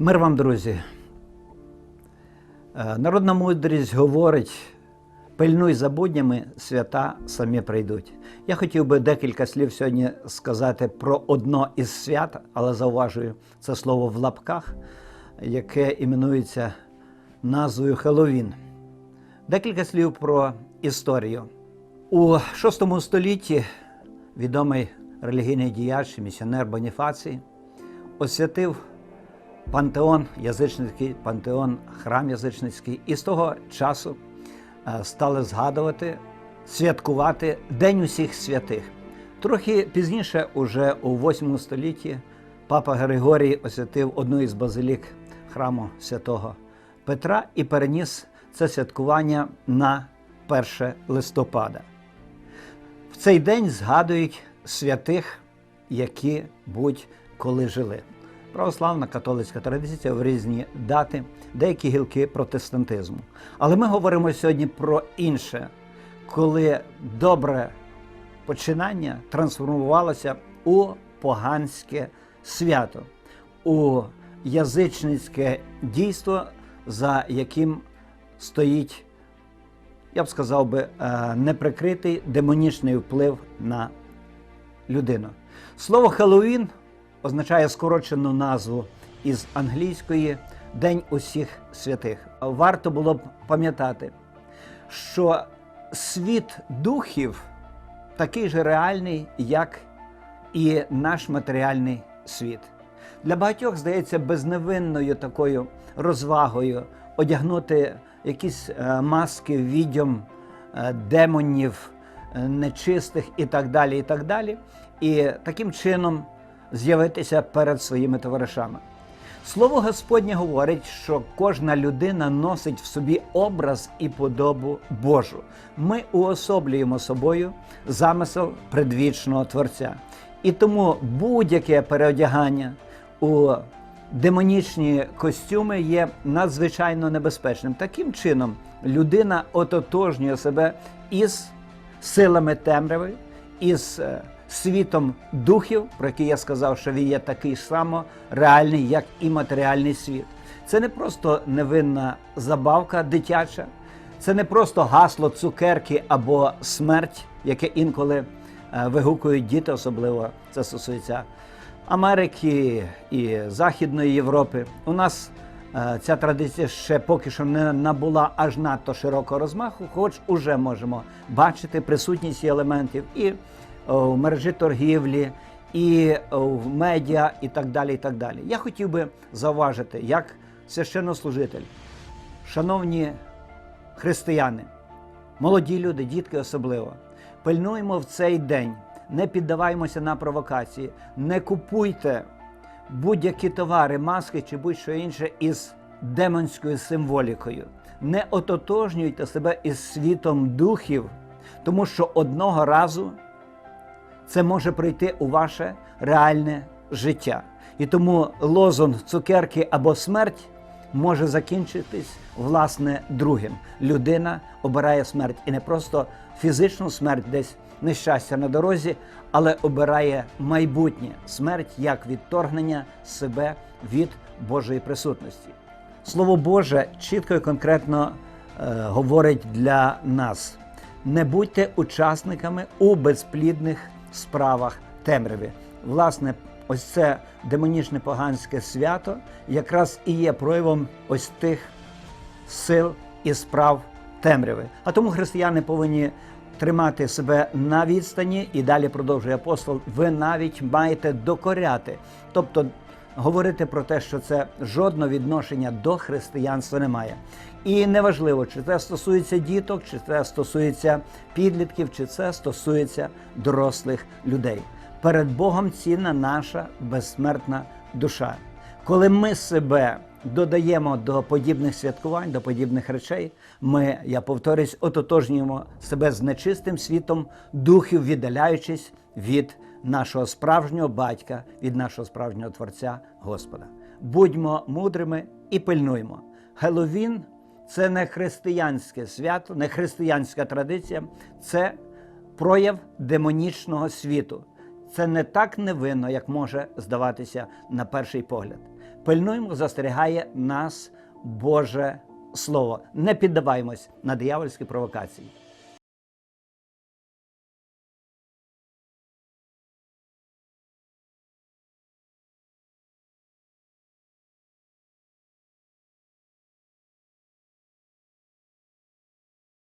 Мир вам, друзі. Е, Народна мудрість говорить: пильнуй за буднями, свята самі прийдуть. Я хотів би декілька слів сьогодні сказати про одно із свят, але зауважую це слово в лапках, яке іменується назвою Хеллоуін. Декілька слів про історію. У VI столітті відомий релігійний діяч, місіонер Боніфацій освятив пантеон язичницький, пантеон, храм язичницький, і з того часу е, стали згадувати, святкувати День усіх святих. Трохи пізніше, уже у 8 столітті, папа Григорій освятив одну із базилік храму святого Петра і переніс це святкування на 1 листопада. В цей день згадують святих, які будь-коли жили. Православна католицька традиція в різні дати, деякі гілки протестантизму. Але ми говоримо сьогодні про інше, коли добре починання трансформувалося у поганське свято, у язичницьке дійство, за яким стоїть я б сказав би, е, неприкритий демонічний вплив на людину. Слово Хеллоуін означає скорочену назву із англійської День усіх святих. Варто було б пам'ятати, що світ духів такий же реальний, як і наш матеріальний світ. Для багатьох здається безневинною такою розвагою одягнути якісь е, маски відьом, е, демонів, е, нечистих і так далі. І так далі. І таким чином з'явитися перед своїми товаришами. Слово Господнє говорить, що кожна людина носить в собі образ і подобу Божу. Ми уособлюємо собою замисел предвічного Творця. І тому будь-яке переодягання у демонічні костюми є надзвичайно небезпечним. Таким чином, людина ототожнює себе із силами темряви, із е, світом духів, про який я сказав, що він є такий само реальний, як і матеріальний світ. Це не просто невинна забавка дитяча, це не просто гасло цукерки або смерть, яке інколи е, вигукують діти, особливо це стосується Америки і Західної Європи. У нас е, ця традиція ще поки що не набула аж надто широкого розмаху, хоч уже можемо бачити присутність елементів і в мережі торгівлі, і е, в медіа, і так далі. і так далі. Я хотів би зауважити, як священнослужитель, шановні християни, молоді люди, дітки особливо, пильнуємо в цей день не піддаваймося на провокації, не купуйте будь-які товари, маски чи будь-що інше із демонською символікою. Не ототожнюйте себе із світом духів, тому що одного разу це може прийти у ваше реальне життя. І тому лозунг цукерки або смерть може закінчитись власне другим. Людина обирає смерть і не просто фізичну смерть, десь нещастя на дорозі, але обирає майбутнє смерть як відторгнення себе від Божої присутності. Слово Боже чітко і конкретно е, говорить для нас: не будьте учасниками у безплідних справах темряви. Власне, ось це демонічне поганське свято якраз і є проявом ось тих сил і справ темряви. А тому християни повинні тримати себе на відстані, і далі продовжує апостол. Ви навіть маєте докоряти, тобто говорити про те, що це жодного відношення до християнства немає. І неважливо, чи це стосується діток, чи це стосується підлітків, чи це стосується дорослих людей. Перед Богом цінна наша безсмертна душа. Коли ми себе додаємо до подібних святкувань, до подібних речей, ми, я повторюсь, ототожнюємо себе з нечистим світом духів, віддаляючись від нашого справжнього батька, від нашого справжнього Творця Господа. Будьмо мудрими і пильнуємо. Геловін це не християнське свято, не християнська традиція, це прояв демонічного світу. Це не так невинно, як може здаватися на перший погляд. Пильнуємо, застерігає нас Боже Слово. Не піддаваймось на диявольські провокації.